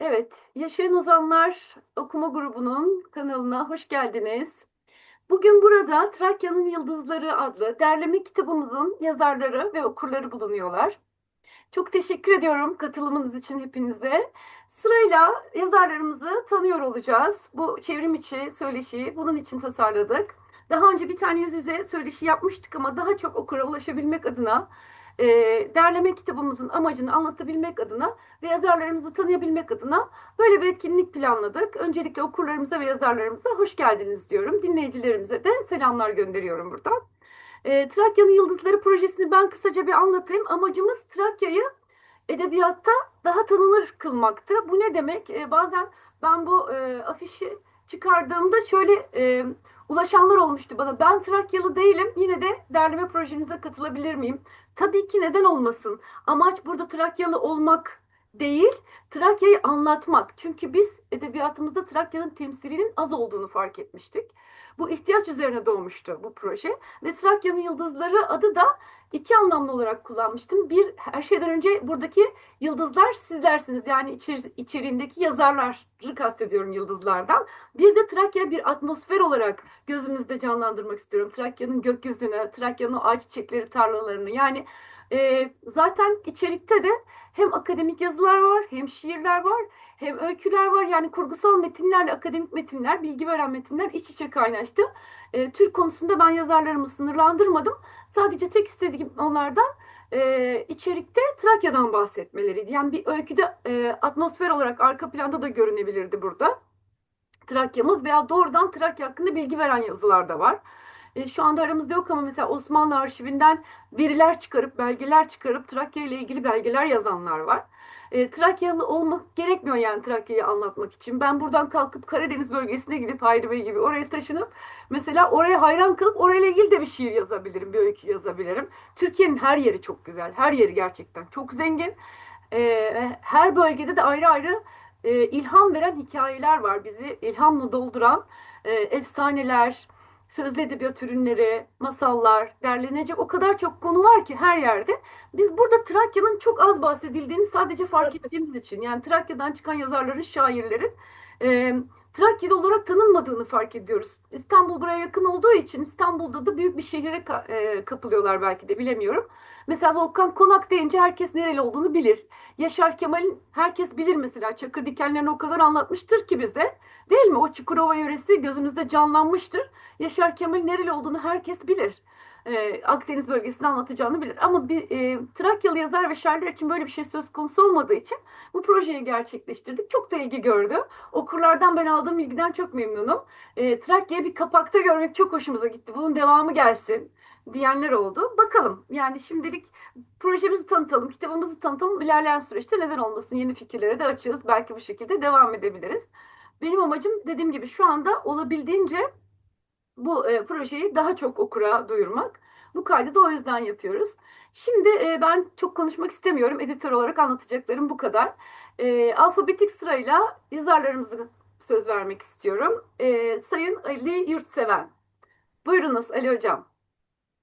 Evet, Yaşayan Ozanlar Okuma Grubu'nun kanalına hoş geldiniz. Bugün burada Trakya'nın Yıldızları adlı derleme kitabımızın yazarları ve okurları bulunuyorlar. Çok teşekkür ediyorum katılımınız için hepinize. Sırayla yazarlarımızı tanıyor olacağız. Bu çevrim içi söyleşiyi bunun için tasarladık. Daha önce bir tane yüz yüze söyleşi yapmıştık ama daha çok okura ulaşabilmek adına e, derleme kitabımızın amacını anlatabilmek adına ve yazarlarımızı tanıyabilmek adına böyle bir etkinlik planladık. Öncelikle okurlarımıza ve yazarlarımıza hoş geldiniz diyorum. Dinleyicilerimize de selamlar gönderiyorum buradan. E, Trakya'nın Yıldızları projesini ben kısaca bir anlatayım. Amacımız Trakya'yı edebiyatta daha tanınır kılmaktı. Bu ne demek? E, bazen ben bu e, afişi çıkardığımda şöyle e, ulaşanlar olmuştu bana. Ben Trakyalı değilim. Yine de derleme projenize katılabilir miyim? Tabii ki neden olmasın? Amaç burada Trakyalı olmak değil, Trakya'yı anlatmak. Çünkü biz edebiyatımızda Trakya'nın temsilinin az olduğunu fark etmiştik. Bu ihtiyaç üzerine doğmuştu bu proje. Ve Trakya'nın Yıldızları adı da iki anlamlı olarak kullanmıştım. Bir, her şeyden önce buradaki yıldızlar sizlersiniz. Yani içer, içeriğindeki yazarları kastediyorum yıldızlardan. Bir de Trakya bir atmosfer olarak gözümüzde canlandırmak istiyorum. Trakya'nın gökyüzünü, Trakya'nın ağaç çiçekleri tarlalarını. Yani e, zaten içerikte de hem akademik yazılar var, hem şiirler var, hem öyküler var. Yani kurgusal metinlerle akademik metinler, bilgi veren metinler iç içe kaynaştı. E, Türk konusunda ben yazarlarımı sınırlandırmadım. Sadece tek istediğim onlardan e, içerikte Trakya'dan bahsetmeleriydi. Yani bir öyküde e, atmosfer olarak arka planda da görünebilirdi burada. Trakya'mız veya doğrudan Trakya hakkında bilgi veren yazılar da var. E, şu anda aramızda yok ama mesela Osmanlı arşivinden veriler çıkarıp, belgeler çıkarıp Trakya ile ilgili belgeler yazanlar var. E, Trakyalı olmak gerekmiyor yani Trakya'yı anlatmak için. Ben buradan kalkıp Karadeniz bölgesine gidip Hayri Bey gibi oraya taşınıp mesela oraya hayran kalıp orayla ilgili de bir şiir yazabilirim, bir öykü yazabilirim. Türkiye'nin her yeri çok güzel. Her yeri gerçekten çok zengin. E, her bölgede de ayrı ayrı e, ilham veren hikayeler var. Bizi ilhamla dolduran e, efsaneler, sözlü edebiyat ürünleri, masallar, derlenecek o kadar çok konu var ki her yerde. Biz burada Trakya'nın çok az bahsedildiğini sadece fark ettiğimiz için yani Trakya'dan çıkan yazarların, şairlerin e, Trakya'da olarak tanınmadığını fark ediyoruz. İstanbul buraya yakın olduğu için İstanbul'da da büyük bir şehire e, kapılıyorlar belki de bilemiyorum. Mesela Volkan Konak deyince herkes nereli olduğunu bilir. Yaşar Kemal'in herkes bilir mesela Çakır Dikenlerini o kadar anlatmıştır ki bize. Değil mi? O Çukurova yöresi gözümüzde canlanmıştır. Yaşar Kemal'in nereli olduğunu herkes bilir. Ee, Akdeniz bölgesini anlatacağını bilir. Ama bir e, Trakyalı yazar ve şairler için böyle bir şey söz konusu olmadığı için bu projeyi gerçekleştirdik. Çok da ilgi gördü. Okurlardan ben aldığım ilgiden çok memnunum. E, Trakya'yı bir kapakta görmek çok hoşumuza gitti. Bunun devamı gelsin diyenler oldu. Bakalım yani şimdilik projemizi tanıtalım, kitabımızı tanıtalım. İlerleyen süreçte neden olmasın yeni fikirlere de açığız. Belki bu şekilde devam edebiliriz. Benim amacım dediğim gibi şu anda olabildiğince bu e, projeyi daha çok okura duyurmak. Bu kaydı da o yüzden yapıyoruz. Şimdi e, ben çok konuşmak istemiyorum. Editör olarak anlatacaklarım bu kadar. E, alfabetik sırayla yazarlarımıza söz vermek istiyorum. E, Sayın Ali Yurtseven. Buyurunuz Ali Hocam.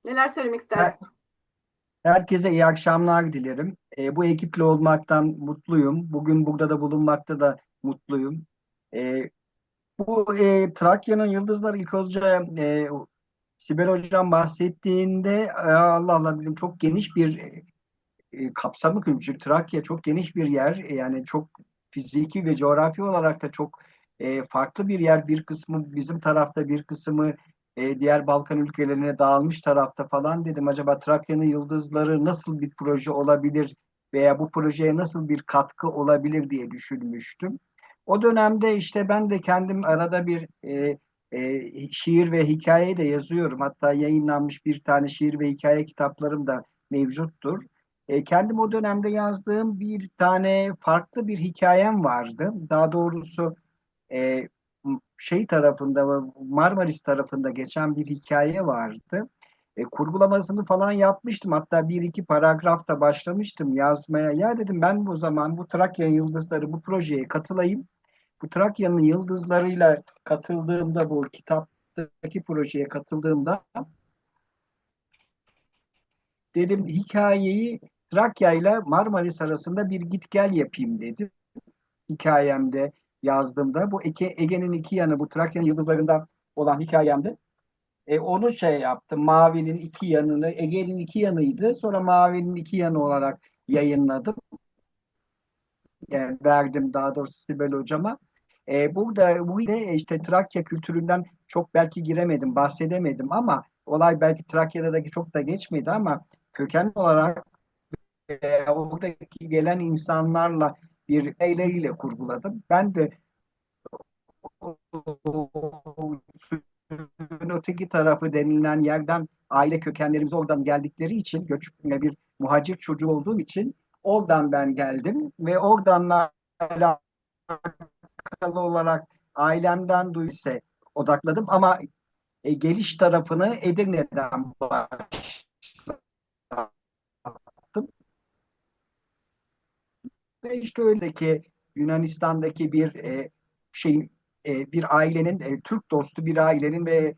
Neler söylemek istersiniz? Herkese iyi akşamlar dilerim. E, bu ekiple olmaktan mutluyum. Bugün burada da bulunmakta da mutluyum. E, bu e, Trakya'nın yıldızları ilk önce e, Sibel Hocam bahsettiğinde e, Allah Allah dedim çok geniş bir e, kapsamı çünkü Trakya çok geniş bir yer. E, yani çok fiziki ve coğrafi olarak da çok e, farklı bir yer. Bir kısmı bizim tarafta bir kısmı e, diğer Balkan ülkelerine dağılmış tarafta falan dedim. Acaba Trakya'nın yıldızları nasıl bir proje olabilir veya bu projeye nasıl bir katkı olabilir diye düşünmüştüm. O dönemde işte ben de kendim arada bir e, e, şiir ve hikaye de yazıyorum. Hatta yayınlanmış bir tane şiir ve hikaye kitaplarım da mevcuttur. E, kendim o dönemde yazdığım bir tane farklı bir hikayem vardı. Daha doğrusu e, şey tarafında Marmaris tarafında geçen bir hikaye vardı. E, kurgulamasını falan yapmıştım. Hatta bir iki paragrafta başlamıştım yazmaya. Ya dedim ben bu zaman bu Trakya Yıldızları bu projeye katılayım. Bu Trakya'nın yıldızlarıyla katıldığımda bu kitaptaki projeye katıldığımda dedim hikayeyi Trakya ile Marmaris arasında bir git gel yapayım dedim. hikayemde yazdığımda bu Ege, Ege'nin iki yanı bu Trakya'nın yıldızlarından olan hikayemde e, onu şey yaptım. Mavi'nin iki yanını Ege'nin iki yanıydı. Sonra Mavi'nin iki yanı olarak yayınladım. Yani verdim daha doğrusu Sibel hocama. E, burada bu de işte Trakya kültüründen çok belki giremedim, bahsedemedim ama olay belki Trakya'daki çok da geçmedi ama köken olarak e, oradaki gelen insanlarla bir eyleriyle kurguladım. Ben de öteki tarafı denilen yerden aile kökenlerimiz oradan geldikleri için göç bir muhacir çocuğu olduğum için oradan ben geldim ve oradan alakalı olarak ailemden duyse odakladım ama e, geliş tarafını Edirne'den başlattım. Ve işte öyle ki Yunanistan'daki bir e, şeyin e, bir ailenin e, Türk dostu bir ailenin ve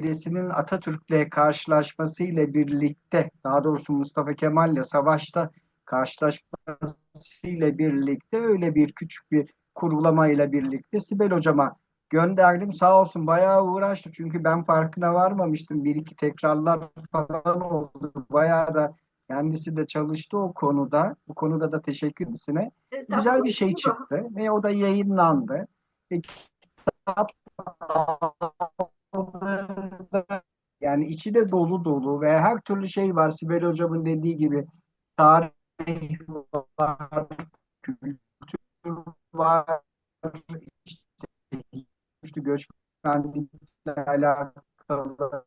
dedesinin Atatürk'le karşılaşmasıyla birlikte daha doğrusu Mustafa Kemal'le savaşta karşılaşmasıyla birlikte öyle bir küçük bir kurgulamayla birlikte Sibel hocama gönderdim. Sağ olsun bayağı uğraştı çünkü ben farkına varmamıştım. Bir iki tekrarlar falan oldu. Bayağı da kendisi de çalıştı o konuda. Bu konuda da teşekkür kendisine. Güzel bir şey çıktı ve o da yayınlandı. E, kitap yani içi de dolu dolu ve her türlü şey var. Sibel Hocam'ın dediği gibi tarih var, kültür var, işte göçmenlikle alakalı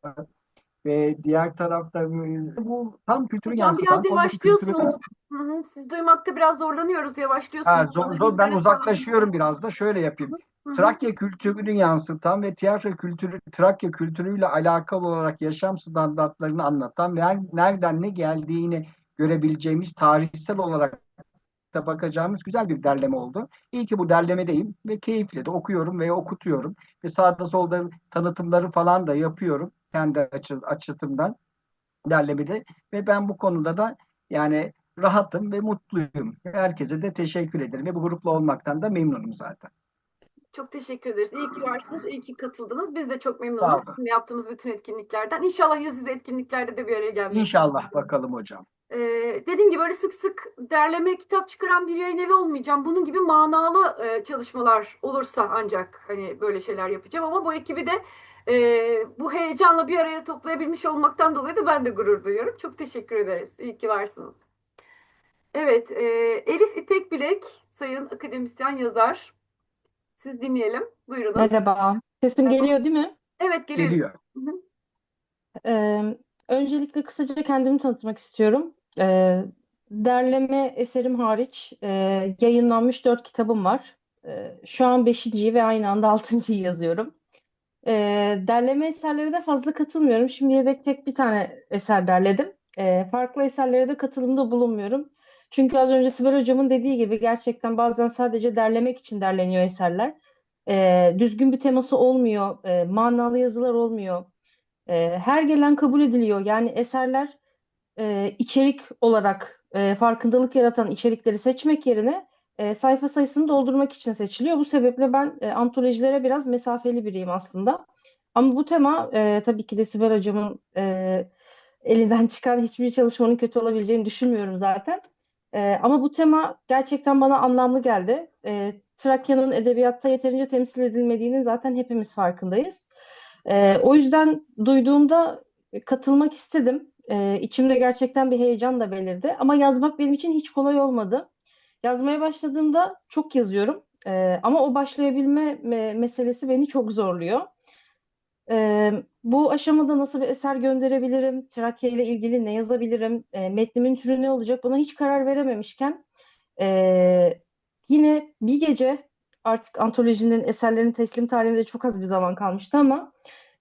ve diğer tarafta bu tam kültürü Hocam yansıtan. biraz yavaşlıyorsunuz. Hı hı, siz duymakta biraz zorlanıyoruz. Yavaşlıyorsunuz. Ha, zor, zor, ben uzaklaşıyorum biraz da şöyle yapayım. Hı hı. Trakya kültürünü yansıtan ve tiyatro kültürü, Trakya kültürüyle alakalı olarak yaşam standartlarını anlatan ve nereden ne geldiğini görebileceğimiz tarihsel olarak da bakacağımız güzel bir derleme oldu. İyi ki bu derlemedeyim ve keyifle de okuyorum ve okutuyorum. Ve sağda solda tanıtımları falan da yapıyorum kendi açı, açıtımdan derlemede. Ve ben bu konuda da yani rahatım ve mutluyum. Herkese de teşekkür ederim ve bu grupla olmaktan da memnunum zaten. Çok teşekkür ederiz. İyi ki varsınız, iyi ki katıldınız. Biz de çok olun. şimdi yaptığımız bütün etkinliklerden. İnşallah yüz yüze etkinliklerde de bir araya gelmeyi. İnşallah bakalım hocam. Ee, dediğim gibi böyle sık sık derleme kitap çıkaran bir yayın evi olmayacağım. Bunun gibi manalı e, çalışmalar olursa ancak hani böyle şeyler yapacağım. Ama bu ekibi de e, bu heyecanla bir araya toplayabilmiş olmaktan dolayı da ben de gurur duyuyorum. Çok teşekkür ederiz. İyi ki varsınız. Evet, e, Elif İpek Bilek, sayın akademisyen yazar. Siz dinleyelim. Buyurunuz. Merhaba. Sesim Merhaba. geliyor değil mi? Evet, geliyor. Geliyor. Hı hı. Ee, öncelikle kısaca kendimi tanıtmak istiyorum. Ee, derleme eserim hariç e, yayınlanmış dört kitabım var. Ee, şu an beşinciyi ve aynı anda altıncıyı yazıyorum. Ee, derleme eserlere de fazla katılmıyorum. Şimdiye dek tek bir tane eser derledim. Ee, farklı eserlere de katılımda bulunmuyorum. Çünkü az önce Sibel Hocam'ın dediği gibi gerçekten bazen sadece derlemek için derleniyor eserler. Ee, düzgün bir teması olmuyor, e, manalı yazılar olmuyor. E, her gelen kabul ediliyor. Yani eserler e, içerik olarak e, farkındalık yaratan içerikleri seçmek yerine e, sayfa sayısını doldurmak için seçiliyor. Bu sebeple ben e, antolojilere biraz mesafeli biriyim aslında. Ama bu tema e, tabii ki de Sibel Hocam'ın e, elinden çıkan hiçbir çalışmanın kötü olabileceğini düşünmüyorum zaten. E, ama bu tema gerçekten bana anlamlı geldi. E, Trakya'nın edebiyatta yeterince temsil edilmediğinin zaten hepimiz farkındayız. E, o yüzden duyduğumda katılmak istedim. E, içimde gerçekten bir heyecan da belirdi. Ama yazmak benim için hiç kolay olmadı. Yazmaya başladığımda çok yazıyorum. E, ama o başlayabilme me- meselesi beni çok zorluyor. E, bu aşamada nasıl bir eser gönderebilirim? Trakya ile ilgili ne yazabilirim? E, metnimin türü ne olacak? Buna hiç karar verememişken e, yine bir gece artık antolojinin eserlerin teslim tarihinde çok az bir zaman kalmıştı ama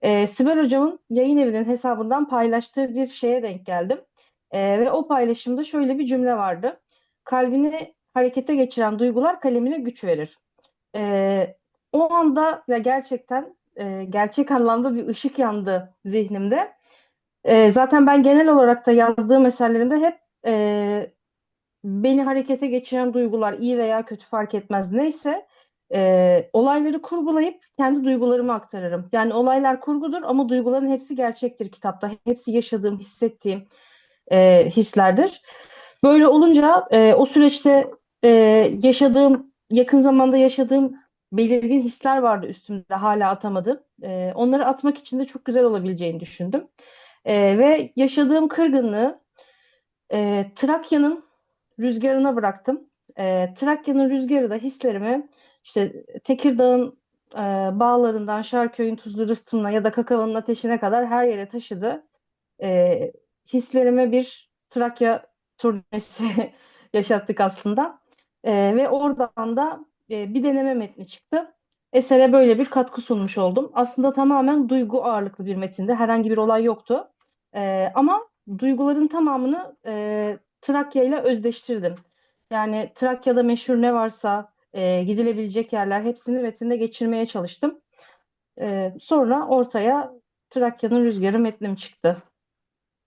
e, Sibel Hocam'ın yayın evinin hesabından paylaştığı bir şeye denk geldim. E, ve o paylaşımda şöyle bir cümle vardı. Kalbini harekete geçiren duygular kalemine güç verir. E, o anda ve gerçekten e, gerçek anlamda bir ışık yandı zihnimde. E, zaten ben genel olarak da yazdığım eserlerimde hep e, beni harekete geçiren duygular iyi veya kötü fark etmez neyse e, olayları kurgulayıp kendi duygularımı aktarırım. Yani olaylar kurgudur ama duyguların hepsi gerçektir kitapta. Hepsi yaşadığım, hissettiğim e, hislerdir. Böyle olunca e, o süreçte e, yaşadığım, yakın zamanda yaşadığım belirgin hisler vardı üstümde hala atamadım. E, onları atmak için de çok güzel olabileceğini düşündüm. E, ve yaşadığım kırgınlığı e, Trakya'nın rüzgarına bıraktım. E, Trakya'nın rüzgarı da hislerimi işte Tekirdağ'ın e, bağlarından Şarköy'ün tuzlu rıhtımına ya da Kakava'nın ateşine kadar her yere taşıdı. E, hislerime bir Trakya turnesi yaşattık aslında. E, ve oradan da e, bir deneme metni çıktı. Esere böyle bir katkı sunmuş oldum. Aslında tamamen duygu ağırlıklı bir metinde. Herhangi bir olay yoktu. E, ama duyguların tamamını e, Trakya ile özdeştirdim. Yani Trakya'da meşhur ne varsa e, gidilebilecek yerler hepsini metinde geçirmeye çalıştım. E, sonra ortaya Trakya'nın rüzgarı metnim çıktı.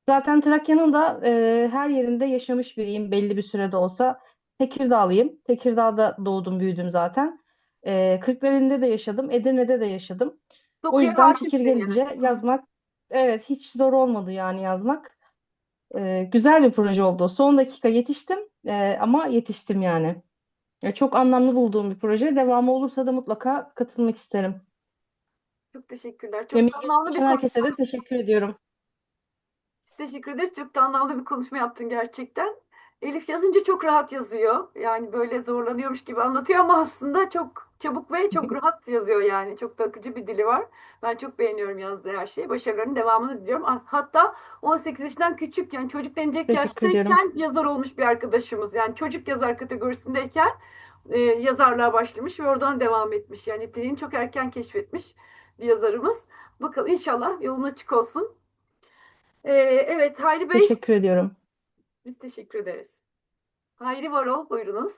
Zaten Trakya'nın da e, her yerinde yaşamış biriyim belli bir sürede olsa. Tekirdağlıyım. Tekirdağ'da doğdum büyüdüm zaten. E, Kırklareli'nde de yaşadım. Edirne'de de yaşadım. O Dokuya yüzden fikir hakimsin yani. gelince yazmak evet hiç zor olmadı yani yazmak. E, güzel bir proje oldu. Son dakika yetiştim e, ama yetiştim yani. Çok anlamlı bulduğum bir proje. Devamı olursa da mutlaka katılmak isterim. Çok teşekkürler. Çok da anlamlı bir herkese konuşma. de teşekkür ediyorum. Biz teşekkür ederiz. Çok da anlamlı bir konuşma yaptın gerçekten. Elif yazınca çok rahat yazıyor. Yani böyle zorlanıyormuş gibi anlatıyor ama aslında çok çabuk ve çok rahat yazıyor yani. Çok da akıcı bir dili var. Ben çok beğeniyorum yazdığı her şeyi. Başarılarının devamını diliyorum. Hatta 18 yaşından küçük yani çocuk denecek Teşekkür ediyorum. yaştayken yazar olmuş bir arkadaşımız. Yani çocuk yazar kategorisindeyken e, yazarlığa başlamış ve oradan devam etmiş. Yani niteliğini çok erken keşfetmiş bir yazarımız. Bakalım inşallah yolun açık olsun. Ee, evet Hayri Bey, Teşekkür ediyorum. biz teşekkür ederiz. Hayri Varol, buyurunuz.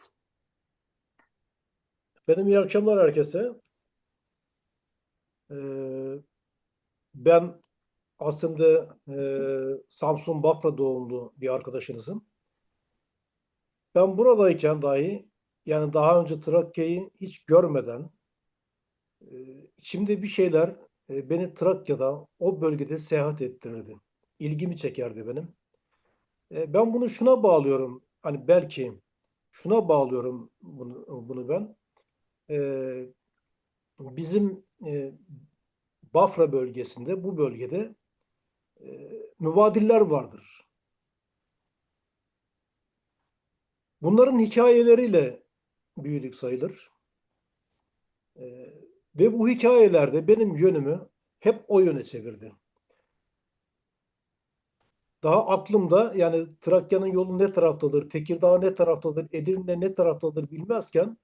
Benim iyi akşamlar herkese. Ee, ben aslında e, Samsun Bafra doğumlu bir arkadaşınızım. Ben buradayken dahi yani daha önce Trakya'yı hiç görmeden e, şimdi bir şeyler e, beni Trakya'da o bölgede seyahat ettirirdi. İlgimi çekerdi benim. E, ben bunu şuna bağlıyorum. Hani belki şuna bağlıyorum bunu, bunu ben. Ee, bizim e, Bafra bölgesinde, bu bölgede e, mübadiller vardır. Bunların hikayeleriyle büyüdük sayılır. Ee, ve bu hikayelerde benim yönümü hep o yöne çevirdi. Daha aklımda yani Trakya'nın yolu ne taraftadır, Tekirdağ ne taraftadır, Edirne ne taraftadır bilmezken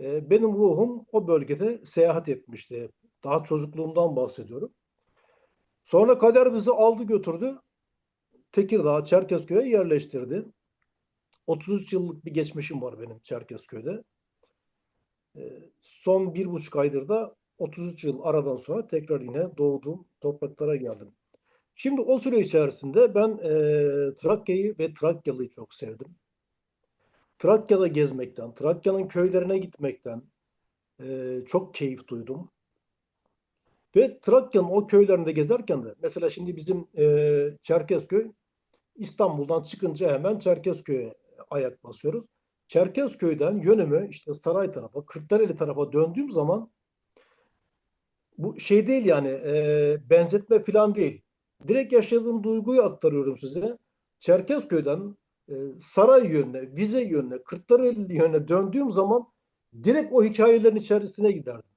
e, benim ruhum o bölgede seyahat etmişti. Daha çocukluğumdan bahsediyorum. Sonra kader bizi aldı götürdü. Tekirdağ, Çerkezköy'e yerleştirdi. 33 yıllık bir geçmişim var benim Çerkezköy'de. E, son bir buçuk aydır da 33 yıl aradan sonra tekrar yine doğduğum topraklara geldim. Şimdi o süre içerisinde ben e, Trakya'yı ve Trakyalı'yı çok sevdim. Trakya'da gezmekten, Trakya'nın köylerine gitmekten e, çok keyif duydum. Ve Trakya'nın o köylerinde gezerken de mesela şimdi bizim e, Çerkezköy İstanbul'dan çıkınca hemen Çerkezköy'e ayak basıyoruz. Çerkezköy'den yönümü işte saray tarafa, Kırklareli tarafa döndüğüm zaman bu şey değil yani e, benzetme falan değil. Direkt yaşadığım duyguyu aktarıyorum size. Çerkezköy'den saray yönüne, vize yönüne, Kırklareli yönüne döndüğüm zaman direkt o hikayelerin içerisine giderdim.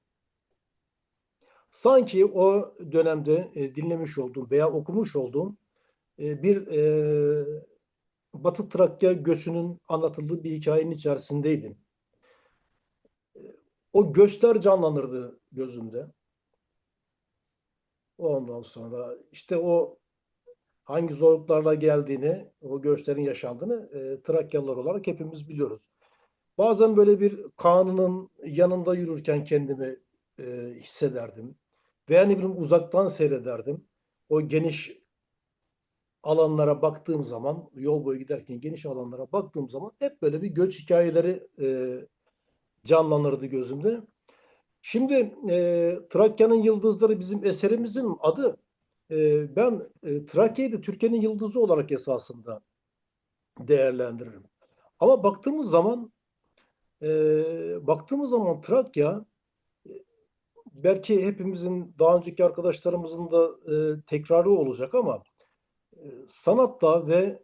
Sanki o dönemde e, dinlemiş olduğum veya okumuş olduğum e, bir e, Batı Trakya göçünün anlatıldığı bir hikayenin içerisindeydim. E, O göçler canlanırdı gözümde. Ondan sonra işte o hangi zorluklarla geldiğini, o göçlerin yaşandığını e, Trakyalılar olarak hepimiz biliyoruz. Bazen böyle bir kanının yanında yürürken kendimi e, hissederdim. Veya ne bileyim uzaktan seyrederdim. O geniş alanlara baktığım zaman, yol boyu giderken geniş alanlara baktığım zaman hep böyle bir göç hikayeleri e, canlanırdı gözümde. Şimdi e, Trakya'nın Yıldızları bizim eserimizin adı. E, ben e, Trakya'yı da Türkiye'nin yıldızı olarak esasında değerlendiririm. Ama baktığımız zaman e, baktığımız zaman Trakya e, belki hepimizin daha önceki arkadaşlarımızın da e, tekrarı olacak ama e, sanatta ve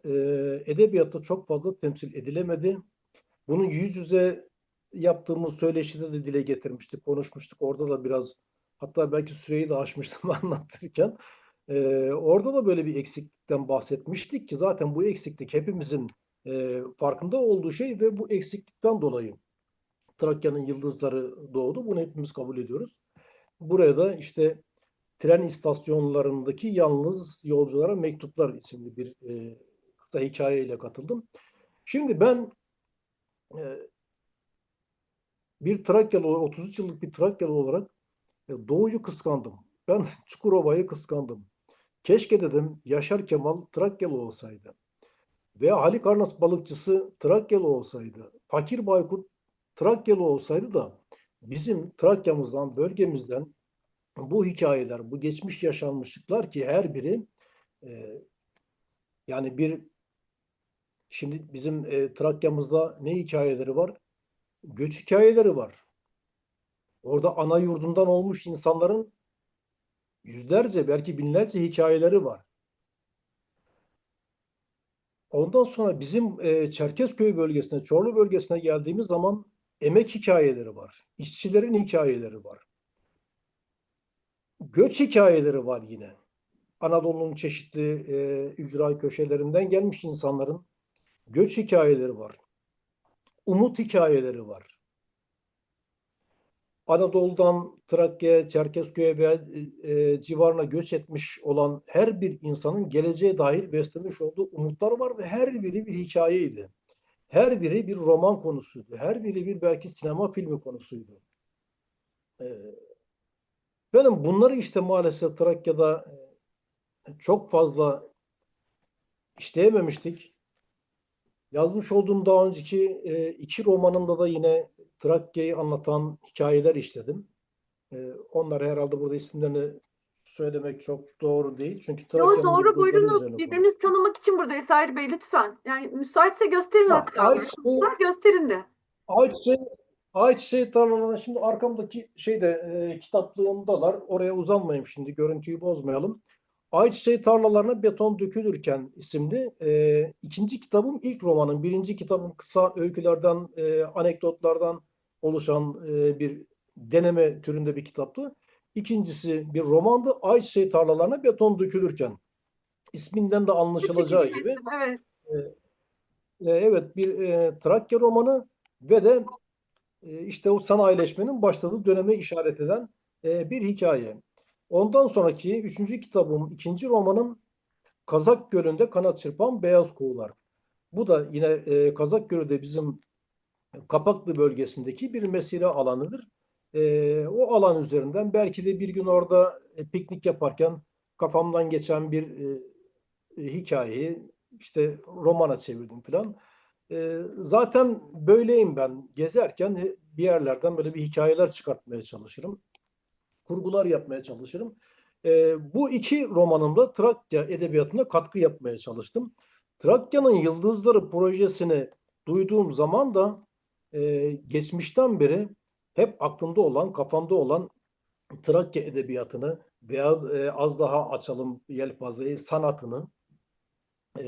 edebiyatta çok fazla temsil edilemedi. Bunu yüz yüze yaptığımız söyleşide de dile getirmiştik, konuşmuştuk. Orada da biraz hatta belki süreyi de aşmıştım anlatırken. Orada da böyle bir eksiklikten bahsetmiştik ki zaten bu eksiklik hepimizin e, farkında olduğu şey ve bu eksiklikten dolayı Trakya'nın yıldızları doğdu. Bunu hepimiz kabul ediyoruz. Buraya da işte tren istasyonlarındaki yalnız yolculara mektuplar isimli bir e, kısa hikayeyle katıldım. Şimdi ben e, bir Trakyalı, 33 yıllık bir Trakyalı olarak e, Doğu'yu kıskandım. Ben Çukurova'yı kıskandım. Keşke dedim Yaşar Kemal Trakyalı olsaydı. Veya Halikarnas balıkçısı Trakyalı olsaydı. Fakir Baykut Trakyalı olsaydı da bizim Trakya'mızdan, bölgemizden bu hikayeler, bu geçmiş yaşanmışlıklar ki her biri e, yani bir şimdi bizim e, Trakya'mızda ne hikayeleri var? Göç hikayeleri var. Orada ana yurdundan olmuş insanların yüzlerce belki binlerce hikayeleri var. Ondan sonra bizim e, Çerkezköy bölgesine, Çorlu bölgesine geldiğimiz zaman emek hikayeleri var. İşçilerin hikayeleri var. Göç hikayeleri var yine. Anadolu'nun çeşitli e, ücra köşelerinden gelmiş insanların göç hikayeleri var. Umut hikayeleri var. Anadolu'dan Trakya'ya, Çerkezköy'e veya e, civarına göç etmiş olan her bir insanın geleceğe dair beslemiş olduğu umutlar var ve her biri bir hikayeydi. Her biri bir roman konusuydu. Her biri bir belki sinema filmi konusuydu. E, benim bunları işte maalesef Trakya'da e, çok fazla işleyememiştik. Yazmış olduğum daha önceki e, iki romanımda da yine Trakya'yı anlatan hikayeler işledim. E, onları herhalde burada isimlerini söylemek çok doğru değil. Çünkü Trakya'nın doğru yıldızları buyurunuz. üzerine Birbirinizi tanımak için buradayız Hayri Bey lütfen. Yani müsaitse gösterin Ha, hatta. Lütfen gösterin de. Ayçiçeği, Ayçiçeği tarlalarına şimdi arkamdaki şeyde e, kitaplığımdalar. Oraya uzanmayayım şimdi. Görüntüyü bozmayalım. Ayçiçeği tarlalarına beton dökülürken isimli e, ikinci kitabım ilk romanım. Birinci kitabım kısa öykülerden, e, anekdotlardan oluşan e, bir deneme türünde bir kitaptı. İkincisi bir romandı. Ayçiçeği tarlalarına beton dökülürken. İsminden de anlaşılacağı bir gibi. Evet. E, Evet bir e, Trakya romanı ve de e, işte o sanayileşmenin başladığı döneme işaret eden e, bir hikaye. Ondan sonraki üçüncü kitabım, ikinci romanım Kazak Gölü'nde kanat çırpan beyaz kuğular. Bu da yine e, Kazak Gölü de bizim Kapaklı bölgesindeki bir mesire alanıdır. E, o alan üzerinden belki de bir gün orada e, piknik yaparken kafamdan geçen bir e, hikayeyi işte romana çevirdim falan. E, zaten böyleyim ben. Gezerken bir yerlerden böyle bir hikayeler çıkartmaya çalışırım. Kurgular yapmaya çalışırım. E, bu iki romanımda Trakya edebiyatına katkı yapmaya çalıştım. Trakya'nın Yıldızları projesini duyduğum zaman da e, geçmişten beri hep aklımda olan, kafamda olan Trakya edebiyatını veya e, az daha açalım yelpazeyi, sanatını e,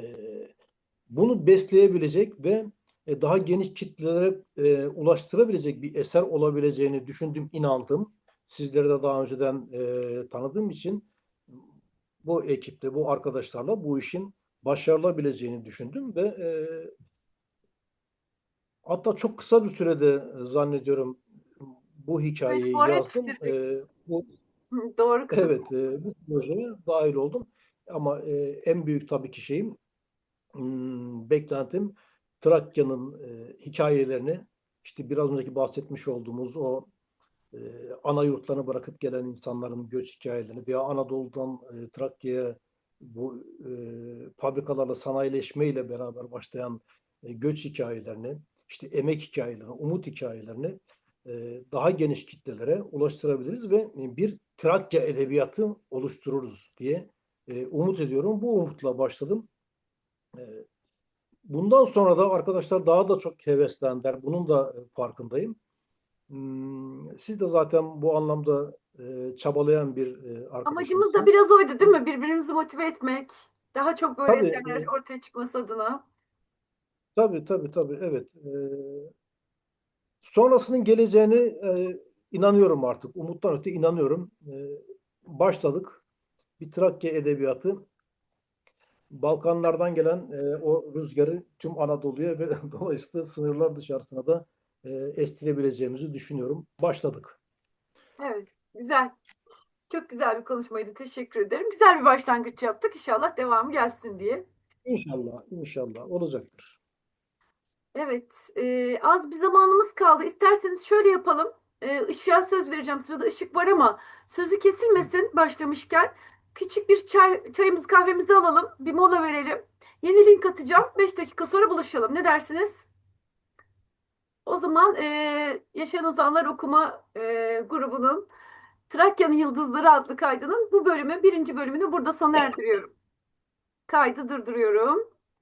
bunu besleyebilecek ve e, daha geniş kitlelere e, ulaştırabilecek bir eser olabileceğini düşündüm, inandım. Sizleri de daha önceden e, tanıdığım için bu ekiple, bu arkadaşlarla bu işin başarılabileceğini düşündüm ve e, hatta çok kısa bir sürede zannediyorum bu hikayeyi fuara yazdım. E, bu Doğru kısım. Evet, e, bu projeye dahil oldum. Ama e, en büyük tabii ki şeyim, hmm, beklentim Trakya'nın e, hikayelerini, işte biraz önceki bahsetmiş olduğumuz o e, ana yurtlarını bırakıp gelen insanların göç hikayelerini veya Anadolu'dan e, Trakya'ya bu e, fabrikalarla sanayileşmeyle beraber başlayan e, göç hikayelerini, işte emek hikayelerini, umut hikayelerini e, daha geniş kitlelere ulaştırabiliriz ve bir Trakya edebiyatı oluştururuz diye e, umut ediyorum. Bu umutla başladım. E, bundan sonra da arkadaşlar daha da çok heveslendiler. Bunun da e, farkındayım. Hmm, Siz de zaten bu anlamda e, çabalayan bir e, Amacımız da biraz oydu değil mi? Birbirimizi motive etmek. Daha çok böyle Tabii, eserler e, ortaya çıkması adına. Tabii tabii tabii evet. Sonrasının geleceğini e, inanıyorum artık. Umuttan öte inanıyorum. Başladık. Bir Trakya edebiyatı Balkanlardan gelen e, o rüzgarı tüm Anadolu'ya ve dolayısıyla sınırlar dışarısına da e, estirebileceğimizi düşünüyorum. Başladık. Evet, güzel. Çok güzel bir konuşmaydı. Teşekkür ederim. Güzel bir başlangıç yaptık. İnşallah devamı gelsin diye. İnşallah, inşallah olacaktır. Evet, e, az bir zamanımız kaldı. İsterseniz şöyle yapalım. E, Işık'a söz vereceğim. Sırada ışık var ama sözü kesilmesin başlamışken. Küçük bir çay, çayımızı kahvemizi alalım. Bir mola verelim. Yeni link atacağım. 5 dakika sonra buluşalım. Ne dersiniz? O zaman e, Yaşayan Ozanlar Okuma e, grubunun Trakya'nın Yıldızları adlı kaydının bu bölümü, birinci bölümünü burada sona erdiriyorum. Kaydı durduruyorum.